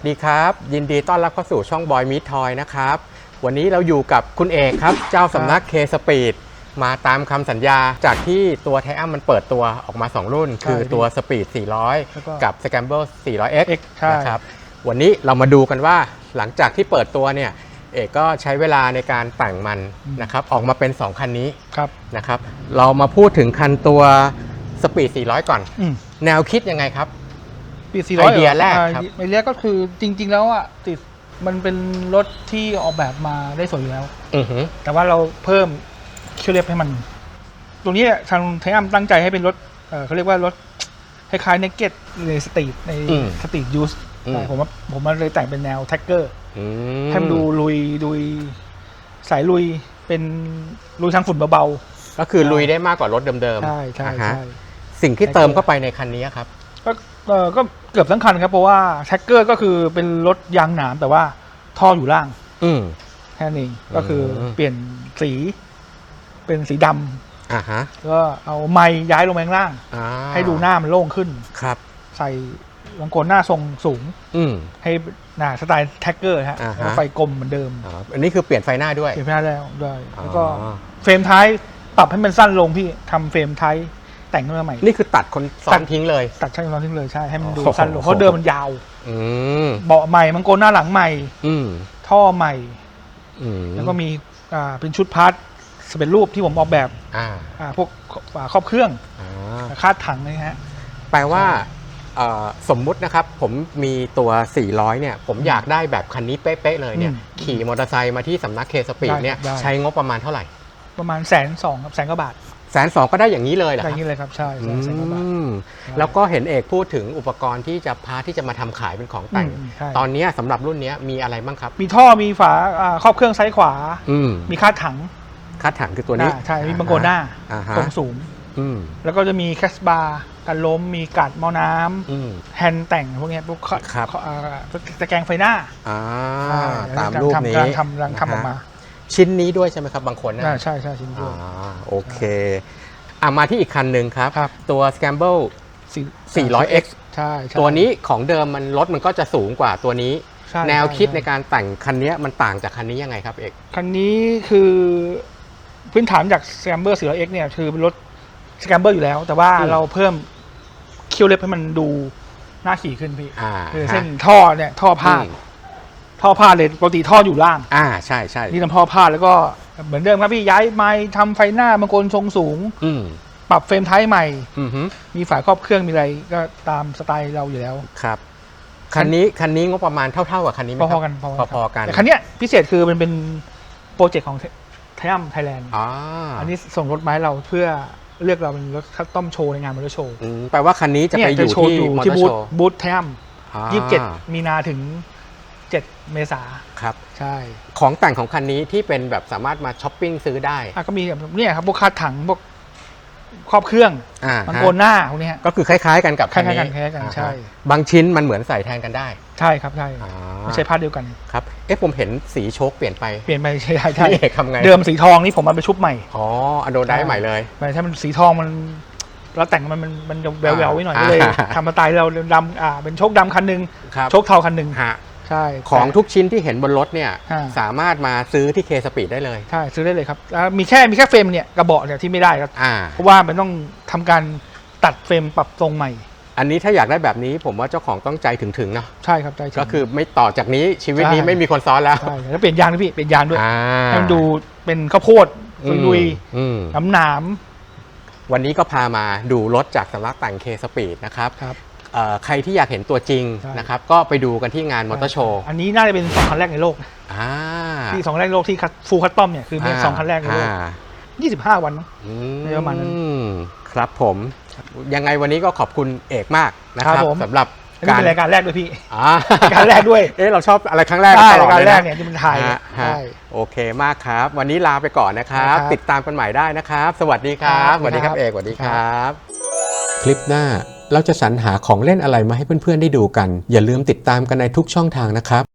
สดีครับ ยินดีต้อนรับเข้าสู่ช่องบอยมิ t ทอยนะครับ วันนี้เราอยู่กับคุณเอกครับ เจ้าสำนักเคสปีดมาตามคำสัญญาจากที่ตัวไทอัมมันเปิดตัวออกมา 2 รุ่นใช่คือตัวสปีดแล้วก็400 กับ Scramble 400X X ใช่นะครับวันนี้เรามาดูกันว่าหลังจากที่เปิดตัวเนี่ยเอกก็ใช้เวลาในการแต่งมันนะครับออกมาเป็น 2 คันนี้ครับนะครับ เรามาพูดถึงคันตัวสปีด400 ก่อนอืมแนวคิดยังไงครับ ปีสี่ไอร้อยเดียแรกครับ ไอเดียก็คือจริง ๆ แล้วอะติดมันเป็นรถที่ออกแบบมาได้สวยอยู่แล้ว อือหือ แต่ว่าเราเพิ่มคิวเล็บให้มัน ตรงนี้เนี่ยทางไทอัมตั้งใจให้เป็นรถเอ่อเขาเรียกว่ารถคล้ายๆเนกเก็ตในสตรีทในอืมสตรีทยูสอืม ผมว่าผมมันเลยแต่งเป็นแนวแท็กเกอร์อืให้มันดูลุยดุยสายลุยเป็นลุยทางฝุ่นเบาก็คือลุยได้มากกว่า รถเดิมๆๆใช่ใช่อ่าฮะใช่ สิ่งที่เติมเข้าไปในคันนี้ครับ ก็เออก็ เกือบทั้งคันครับเพราะว่าแท็กเกอร์ก็คือเป็นรถยางหนามแต่ว่าท่ออยู่ล่าง อืม แค่นั้นเองก็คืออม เปลี่ยนสี เป็นสีดำอ่าฮะก็เอาไม้ย้ายลงไปข้างล่าง อ่าให้ดูหน้ามันโล่งขึ้น ครับ ใส่วงโกนหน้าทรงสูง อืม ให้หน้าสไตล์แท็กเกอร์ฮะอ่าฮะ แล้วไฟกลมเหมือนเดิมอ่าอันนี้คือเปลี่ยนไฟหน้าด้วยเปลี่ยนไม่ได้แล้วด้วยอ๋อแล้วก็เฟรมท้ายปรับให้มันสั้นลงพี่ทำเฟรมท้าย แต่งขึ้นมาใหม่ นี่คือตัดคนซ้อตันด ทิ้งเลย ตัดช่างย้อนทิ้งเลยใช่ให้มันดูโอ้โห สั้นลงเพราะเดิมมันยาว อืมเบาะใหม่มังโกนหน้าหลังใหม่ อืมท่อใหม่ อืมแล้วก็มีอ่าเป็นชุดพาร์ทสำเร็จรูปที่ผมออกแบบอ่าอ่าพวกอ่าครอบเครื่องอ่า คาดถังนะฮะ แปลว่าเอ่อสมมุตินะครับ ผมมีตัว 400 เนี่ย ผมอยากได้แบบคันนี้เป๊ะๆเลยเนี่ย อืมขี่มอเตอร์ไซค์มาที่สำนักเคสปีดได้เนี่ยได้ ใช้งบประมาณเท่าไหร่ ประมาณแสนสองครับแสนกว่าบาท แสนสองก็ได้อย่างนี้เลยเหรออะไรคอรับย่างนี้เลยครับ ใช่อืใช่แสนกว่าบาทมแล้วก็เห็นเอกพูดถึงอุปกรณ์ที่จะพาที่จะมาทำขายเป็นของแต่ง อืมใช่ ตอนเนี้ยสำหรับรุ่นเนี้ยมีอะไรบ้างครับ มีท่อมีฝาอ่าครอบเครื่องซ้ายขวา อืมมีคาดถังคาดถังคือตัวนี้อ่าใช่ มีบังโกนหน้าอ่าฮะตรงสูง อืมแล้วก็จะมีแคสบาร์กันล้ม มีกัดหม้อน้ำอืม แฮนด์แต่งพวกเนี้ยพวกครับอ่าตะแกรงไฟหน้าอ่าใช่ตามรูปนี้กำลังทำกำลังทำออกมานะฮะ ชิ้นนี้ด้วยใช่ไหมครับบางคนนะอ่าใช่ใช่ชิ้นเดียวอ่าโอเคอะมาที่อีกคันหนึ่งครับ ครับ ตัว Scramble สี่ 400X ใช่ใช่ตัวนี้ของเดิมมันรถมันก็จะสูงกว่าตัวนี้ ใช่แนวคิดช่ในการแต่งคันเนี้ยมันต่างจากคันนี้ยังไงครับเอก คันนี้คือพื้นฐานจาก Scrambler 400X เนี่ยคือเป็นรถ Scrambler อยู่แล้ว แต่ว่าอืม เราเพิ่มคิวเล็บให้มันดูน่าขี่ขึ้นพี่อ่าคือฮะเส้นท่อเนี่ยท่อพาดอืม ท่อพาดเลยปกติท่ออยู่ล่าง อ่าใช่ใช่นี่ทำท่อพาดแล้วก็เหมือนเดิมครับพี่ย้ายไม้ทำไฟหน้าบางคนทรงสูง อืมปรับเฟรมท้ายใหม่ อือฮึมีฝาครอบเครื่องมีอะไรก็ตามสไตล์เราอยู่แล้ว ครับ คันนี้คันนี้งบประมาณเท่าๆกับคันนี้ไหมพครับอๆกันพอๆกัน แต่คันเนี้ยพิเศษคือมันเป็นโปรเจกต์ของไทยัมไทยแลนด์อ๋ออันนี้ส่งรถไมาให้เราเพื่อเลือกเราเป็นรถคัสตอมโชว์ในงานมอเตอร์โชว์อืมแปลว่าคันนี้จะไปอยู่โชว์ที่อยู่มอเตที่อร์บูโชธว์บูธไทยัมอ่ายี่สิบเจ็ดมีนาถึง เจ็ดเมษาครับ ใช่ของแต่งของคันนี้ที่เป็นแบบสามารถมาช้อปปิ้งซื้อได้อะก็มีแบบเนี่ยครับพวกคาดถังพวกครอบเครื่องอ่ามันฮะโกนหน้าพวกเนี้ยก็คือคล้ายๆกันกับคล้ายๆนี้กันคล้ายๆกันอ่ฮะใช่ บางชิ้นมันเหมือนใส่แทนกันได้ ใช่ครับใช่อ่าไม่ใช่ผ้าเดียวกันครับเอ๊ะผมเห็นสีโชคเปลี่ยนไปเปลี่ยนไปใช่ใช่ใช่พี่เอกทำไงเดิมสีทองนี่ผมมาไปชุบใหม่อ๋ออะโดไดใหม่เลยไม่ถ้ามันสีทองมันแล้วแต่งมันมันมันจะแววๆไว้หน่อยอ่าก็เลยทำมาตายเราดำอ่าเป็นโชคดำคันหนึ่งครับโชคเทาคันหนึ่งฮะ ใช่ ของแต่ทุกชิ้นที่เห็นบนรถเนี่ยอ่า สามารถมาซื้อที่เคสปีดได้เลย ใช่ซื้อได้เลยครับแล้วมีแค่มีแค่เฟรมเนี่ยกระบอกเนี่ยที่ไม่ได้ครับอ่า เพราะว่ามันต้องทำการตัดเฟรมปรับทรงใหม่ อันนี้ถ้าอยากได้แบบนี้ผมว่าเจ้าของต้องใจถึงๆเนาะใช่ครับใช่รับก็คือไม่ต่อจากนี้ชีวิตนี้ใช่ไม่มีคนซ้อนแล้วใช่แล้วเปลี่ยนยางด้วยพี่เปลี่ยนยางด้วยอ่าให้มันดูเป็นข้าวโพดอืมลุยอืมๆน้ำหนามวันนี้ก็พามาดูรถจากสำนักแต่งเคสปีดนะครับครับ เอ่อใครที่อยากเห็นตัวจริงใช่ นะครับ ก็ไปดูกันที่งานมอเตอร์โชว์อันนี้น่าจะเป็นสองคันแรกในโลกนะอ่าที่สองคันแรกในโลกที่ฟูลคัสตอมเนี่ยคือเป็นสองคันแรกในโลกอ่า ยี่สิบห้าวันมั้ง อืในประมาณนั้นครับผมยังไงวันนี้ก็ขอบคุณเอกมากนะคครัรับบผม สำหรับอันนี้เป็นรายการแรกด้วยพี่ อ่ารายการแรกด้วย เอ๊ะเราชอบอะไรครั้งแรกใช่ตลราอยดการเลยแรนะกเนี่ยที่มันถ่ายฮะฮะใช่ โอเคมากครับ วันนี้ลาไปก่อนนะครับ ครับติดตามกันใหม่ได้นะครับ สวัสดีครับครับสวัสดีครับครับเอกสวัสดีครับ คลิปหน้า เราจะสรรหาของเล่นอะไรมาให้เพื่อนๆได้ดูกัน อย่าลืมติดตามกันในทุกช่องทางนะครับ